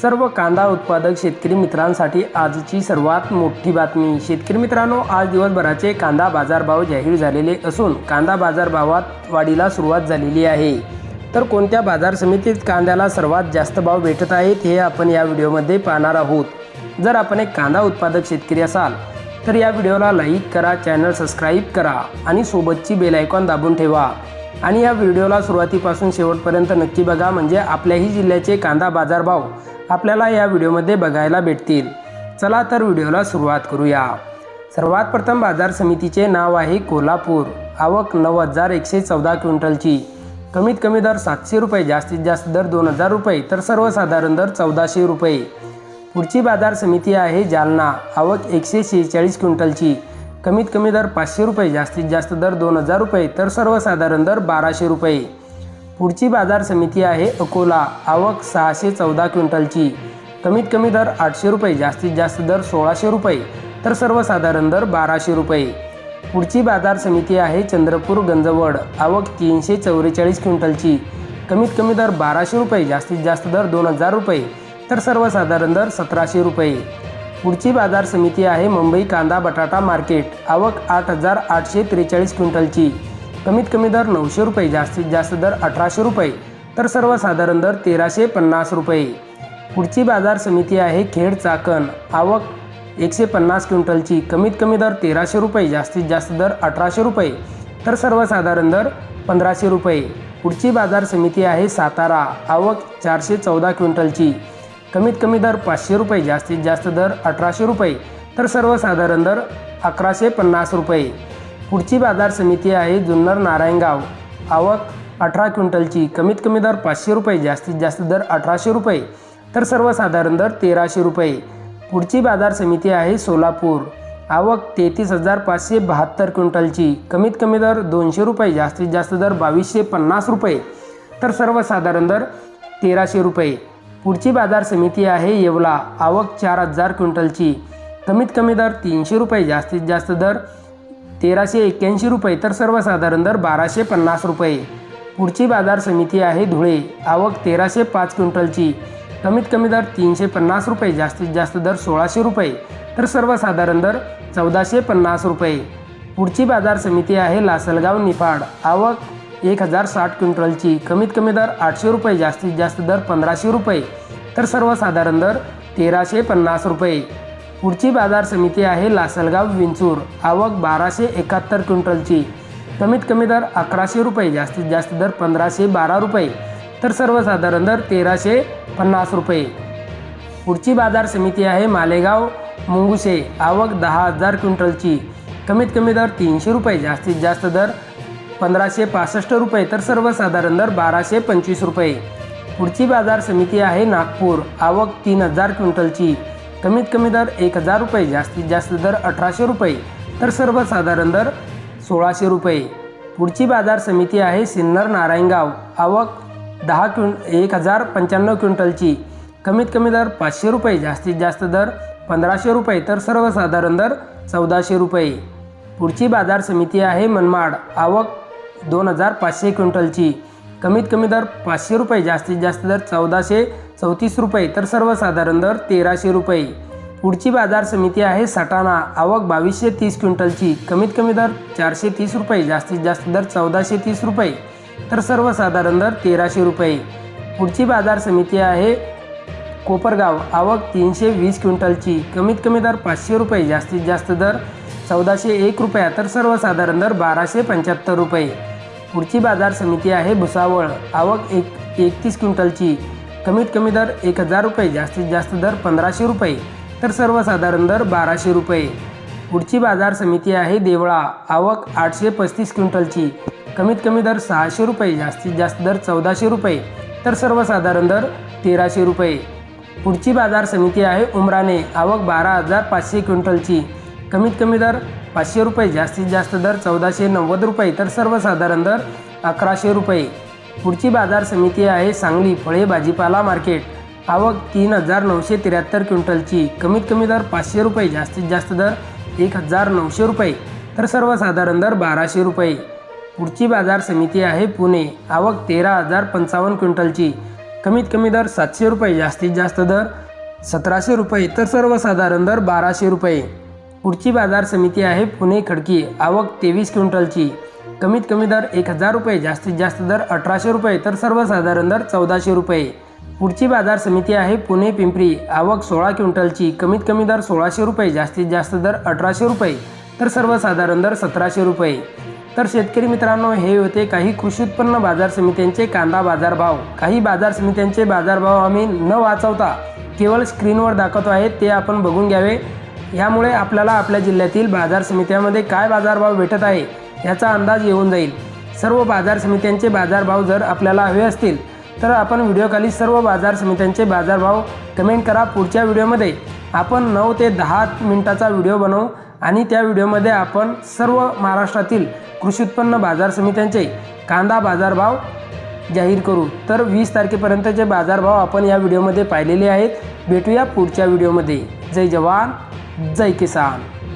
सर्व कांदा उत्पादक शेतकरी मित्रांसाठी आजची सर्वात मोठी बातमी. शेतकरी मित्रांनो आज दिवसभराचे कांदा बाजारभाव जाहीर झालेले असून कांदा बाजारभावात वाढीला सुरुवात झालेली आहे. तर कोणत्या बाजार समितीत कांद्याला सर्वात जास्त भाव भेटत आहेत हे आपण या व्हिडिओमध्ये पाहणार आहोत. जर आपण एक कांदा उत्पादक शेतकरी असाल तर या व्हिडिओला लाईक करा चॅनल सबस्क्राईब करा आणि सोबतची बेल आयकॉन दाबून ठेवा. आणि या व्हिडिओला सुरुवातीपासून शेवटपर्यंत नक्की बघा म्हणजे आपल्याही जिल्ह्याचे कांदा बाजारभाव आपल्याला या व्हिडिओमध्ये बघायला भेटतील. चला तर व्हिडिओला सुरुवात करूया. सर्वात प्रथम बाजार समितीचे नाव आहे कोल्हापूर. आवक नऊ हजार एकशे चौदा क्विंटलची. कमीत कमी दर सातशे रुपये जास्तीत जास्त दर दोन हजार रुपये तर सर्वसाधारण दर चौदाशे रुपये. पुढची बाजार समिती आहे जालना. आवक एकशे शेहेचाळीस क्विंटलची. कमीत कमी दर पाचशे रुपये जास्तीत जास्त दर दोन हजार रुपये तर सर्वसाधारण दर बाराशे रुपये. पुढची बाजार समिती आहे अकोला. आवक सहाशे चौदा क्विंटलची. कमीत कमी दर आठशे रुपये जास्तीत जास्त दर सोळाशे रुपये तर सर्वसाधारण दर बाराशे रुपये. पुढची बाजार समिती आहे चंद्रपूर गंजवड. आवक तीनशे चौवेचाळीस क्विंटलची. कमीत कमी दर बाराशे रुपये जास्तीत जास्त दर दोन हजार रुपये तर सर्वसाधारण दर सतराशे रुपये. पुढची बाजार समिती आहे मुंबई कांदा बटाटा मार्केट. आवक आठ हजार आठशे त्रेचाळीस क्विंटलची. कमीत कमी दर नऊशे रुपये जास्तीत जास्त दर अठराशे रुपये तर सर्वसाधारण दर तेराशे पन्नास रुपये. पुढची बाजार समिती आहे खेड चाकण. आवक एकशे पन्नास क्विंटलची कमीत कमी दर तेराशे रुपये जास्तीत जास्त दर अठराशे रुपये तर सर्वसाधारण दर पंधराशे रुपये. पुढची बाजार समिती आहे सातारा. आवक चारशे चौदा क्विंटलची कमीत कमी दर पाचशे रुपये जास्तीत जास्त दर अठराशे रुपये तर सर्वसाधारण दर अकराशे पन्नास रुपये. पुढची बाजार समिती आहे जुन्नर नारायणगाव. आवक अठरा क्विंटलची. कमीत कमी दर पाचशे रुपये जास्तीत जास्त दर अठराशे रुपये. तर सर्वसाधारण दर तेराशे रुपये. पुढची बाजार समिती आहे सोलापूर. आवक तेहतीस हजार पाचशे बहात्तर क्विंटलची. कमीत कमी दर दोनशे रुपये जास्तीत जास्त दर बावीसशे पन्नास रुपये. तर सर्वसाधारण दर तेराशे रुपये. पुढची बाजार समिती आहे येवला. आवक चार हजार क्विंटलची. कमीत कमी दर तीनशे रुपये जास्तीत जास्त दर तेराशे एक्क्याऐंशी रुपये तर सर्वसाधारण दर बाराशे पन्नास रुपये. पुढची बाजार समिती आहे धुळे. आवक तेराशे पाच क्विंटलची. कमीत कमी दर तीनशे पन्नास रुपये जास्तीत जास्त दर सोळाशे रुपये तर सर्वसाधारण दर चौदाशे पन्नास रुपये. पुढची बाजार समिती आहे लासलगाव निफाड. आवक एक हजार साठ क्विंटलची. कमीत कमी दर आठशे रुपये जास्तीत जास्त दर पंधराशे रुपये तर सर्वसाधारण दर तेराशे पन्नास रुपये. पुढची बाजार समिती आहे लासलगाव विंचूर. आवक बाराशे एकाहत्तर क्विंटलची. कमीत कमी दर अकराशे रुपये जास्तीत जास्त दर पंधराशे बारा रुपये तर सर्वसाधारण दर तेराशे पन्नास रुपये. पुढची बाजार समिती आहे मालेगाव मुंगुसे. आवक दहा हजार क्विंटलची. कमीत कमी दर तीनशे रुपये जास्तीत जास्त दर पंधराशे पासष्ट रुपये तर सर्वसाधारण दर बाराशे पंचवीस रुपये. पुढची बाजार समिती आहे नागपूर. आवक तीन हजार क्विंटलची. कमीत कमी दर एक हजार रुपये जास्तीत जास्त दर अठराशे रुपये. तर सर्वसाधारण दर सोळाशे रुपये. पुढची बाजार समिती आहे सिन्नर नारायणगाव. आवक दहा क्विं एक हजार पंच्याण्णव क्विंटलची. कमीत कमी दर पाचशे रुपये जास्तीत जास्त दर पंधराशे रुपये. तर सर्वसाधारण दर चौदाशे रुपये. पुढची बाजार समिती आहे मनमाड. आवक दोन हजार पाचशे क्विंटलची. कमीत कमी दर पाचशे रुपये जास्तीत जास्त दर चौदाशे चौतीस रुपये. तर सर्वसाधारण दर तेराशे रुपये. पुढची बाजार समिती आहे सटाणा. आवक बावीसशे तीस क्विंटलची. कमीत कमी दर चारशे तीस रुपये. जास्तीत जास्त दर चौदाशे तीस रुपये. तर सर्वसाधारण दर तेराशे रुपये. पुढची बाजार समिती आहे कोपरगाव. आवक तीनशे वीस क्विंटलची. कमीत कमी दर पाचशे रुपये. जास्तीत जास्त दर चौदाशे एक रुपया. तर सर्वसाधारण दर बाराशे पंच्याहत्तर रुपये. पुढची बाजार समिती आहे भुसावळ. आवक एक एकतीस क्विंटलची. कमीत कमी दर एक हजार रुपये जास्तीत जास्त दर पंधराशे रुपये तर सर्वसाधारण दर बाराशे रुपये. पुढची बाजार समिती आहे देवळा. आवक आठशे पस्तीस क्विंटलची. कमीत कमी दर सहाशे रुपये जास्तीत जास्त दर चौदाशे रुपये तर सर्वसाधारण दर तेराशे रुपये. पुढची बाजार समिती आहे उमराने आवक बारा हजार पाचशे क्विंटलची. कमीत कमी दर पाचशे रुपये जास्तीत जास्त दर चौदाशे नव्वद रुपये तर सर्वसाधारण दर अकराशे रुपये. पुढची बाजार समिती आहे सांगली फळे भाजीपाला मार्केट. आवक तीन हजार नऊशे त्र्याहत्तर क्विंटलची. कमीत कमी दर पाचशे रुपये जास्तीत जास्त दर एक हजार नऊशे रुपये. तर सर्वसाधारण दर बाराशे रुपये. पुढची बाजार समिती आहे पुणे. आवक तेरा हजार पंचावन्न क्विंटलची. कमीत कमी दर सातशे रुपये जास्तीत जास्त दर सतराशे रुपये. तर सर्वसाधारण दर बाराशे रुपये. पुढची बाजार समिती आहे पुणे खडकी. आवक तेवीस क्विंटलची. कमीत कमी दर एक हजार रुपये जास्तीत जास्त दर अठराशे रुपये तर सर्वसाधारण दर चौदाशे रुपये. पुढची बाजार समिती आहे पुणे पिंपरी. आवक सोळा क्विंटलची कमीत कमी दर सोळाशे रुपये जास्तीत जास्त दर अठराशे रुपये तर सर्वसाधारण दर सतराशे रुपये. तर शेतकरी मित्रांनो हे होते काही कृषी उत्पन्न बाजार समित्यांचे कांदा बाजारभाव. काही बाजार समित्यांचे बाजारभाव आम्ही न वाचवता केवळ स्क्रीनवर दाखवतो आहे ते आपण बघून घ्यावे. यामुळे आपल्याला आपल्या जिल्ह्यातील बाजार समित्यामध्ये काय बाजारभाव भेटत आहे याचा अंदाज येऊन जाईल. सर्व बाजार समित्यांचे बाजारभाव जर आपल्याला हवे असतील तर आपण व्हिडिओखाली सर्व बाजार समित्यांचे बाजारभाव कमेंट करा पुढच्या व्हिडिओमध्ये. आपण नऊ ते दहा मिनटाचा व्हिडिओ बनवू आणि त्या व्हिडिओमध्ये आपण सर्व महाराष्ट्रातील कृषी उत्पन्न बाजार समित्यांचे कांदा बाजारभाव जाहीर करू. तर वीस तारखेपर्यंतचे बाजारभाव आपण या व्हिडिओमध्ये पाहिलेले आहेत. भेटूया पुढच्या व्हिडिओमध्ये. जय जवान जय किसान.